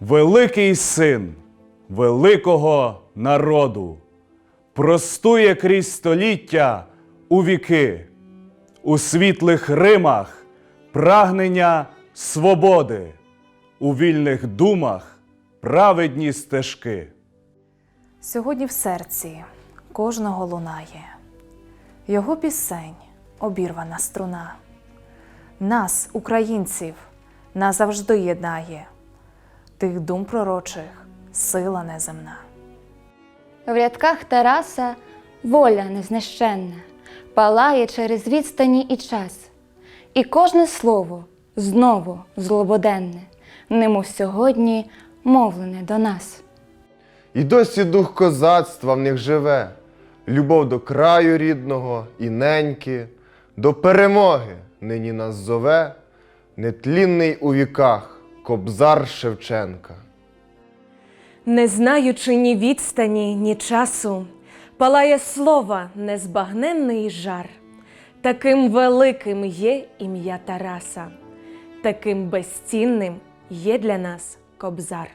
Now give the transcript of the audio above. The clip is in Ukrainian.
великий син великого народу, простує крізь століття у віки, у світлих Римах прагнення свободи, у вільних думах праведні стежки. Сьогодні в серці кожного лунає, його пісень обірвана струна. Нас, українців, назавжди єднає, тих дум пророчих сила неземна. В рядках Тараса воля незнищенна, палає через відстані і час, і кожне слово знову злободенне, немов сьогодні мовлене до нас. І досі дух козацтва в них живе, любов до краю рідного і неньки, до перемоги нині нас зове, нетлінний у віках кобзар Шевченка. Не знаючи ні відстані, ні часу, палає слова незбагненний жар. Таким великим є ім'я Тараса, таким безцінним є для нас кобзар.